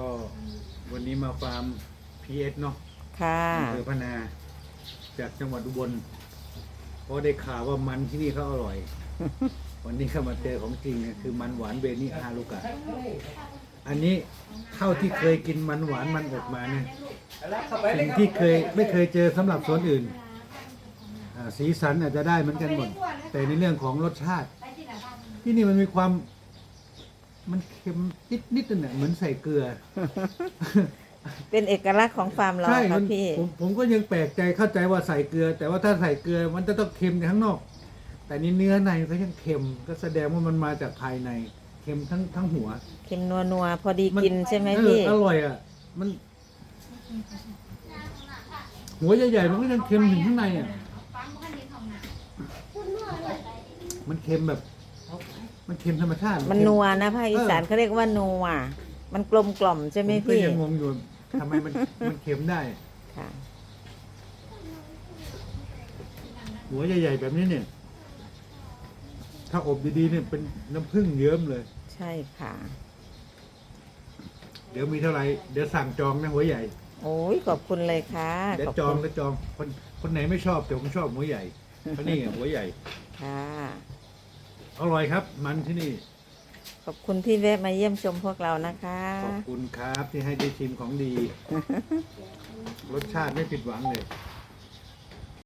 ก็วันนี้มาฟาร์ม PS เนาะค่ะอำเภอพะนา จากจังหวัดอุบลเพราะได้ข่าวว่ามันที่นี่เขาอร่อย วันนี้เข้ามาเจอของจริงเนี่ยคือมันหวานเบนี่ฮาลูกะอันนี้เท่าที่เคยกินมันหวานมันอบมาเนี่ยสิ่งที่เคยไม่เคยเจอสำหรับสวนอื่นอ่าสีสันอาจจะได้เหมือนกันหมดแต่ในเรื่องของรสชาติ ที่นี่มันมีความ มันเค็มนิดนิดๆน่ะเหมือนใส่เกลือ เป็นเอกลักษณ์ของฟาร์มเราใช่ครัมับนพี่ ผมผมก็ยังแปลกใจเข้าใจว่าใส่เกลือ แต่ว่าถ้าใส่เกลือมันจะต้องเค็มจากข้างนอก แต่นี่เนื้อในก็ยังเค็มก็แสดงว่ามันมาจากภายในเค็มทั้งทั้งหัว เค็มนัวนัวๆพอดีมักินใช่ไหมเออพี่ อร่อยอะ มัน หัวใหญ่ๆมันก็ยังเค็มถึงข้างในอะ มันเค็มแบบ มันเค็มธรรมชาติมันเค็นัวนะภาคอีสานเออเขาเรียกว่านัวมันกลมกล่อมใช่ไหมผมก็พี่ยังงงอยู่ทำไมมันมันเค็มได้ค่ะหัวใหญ่ๆแบบนี้เนี่ย ถ้าอบดีๆเนี่ยเป็นน้ำผึ้งเยิ้มเลย ใช่ค่ะ เดี๋ยวมีเท่าไหร่เดี๋ยวสั่งจองนะหัวใหญ่ โอ้ยขอบคุณเลยค่ะเดี๋ยวขอบจองคุณแล้วจองคนคนไหนไม่ชอบแต่ผมชอบหัวใหญ่เพราะนี่ไงหัวใหญ่ค่ะ อร่อยครับ มันที่นี่ ขอบคุณที่แวะมาเยี่ยมชมพวกเรานะคะ ขอบคุณครับที่ให้ได้ชิมของดี รสชาติไม่ผิดหวังเลยค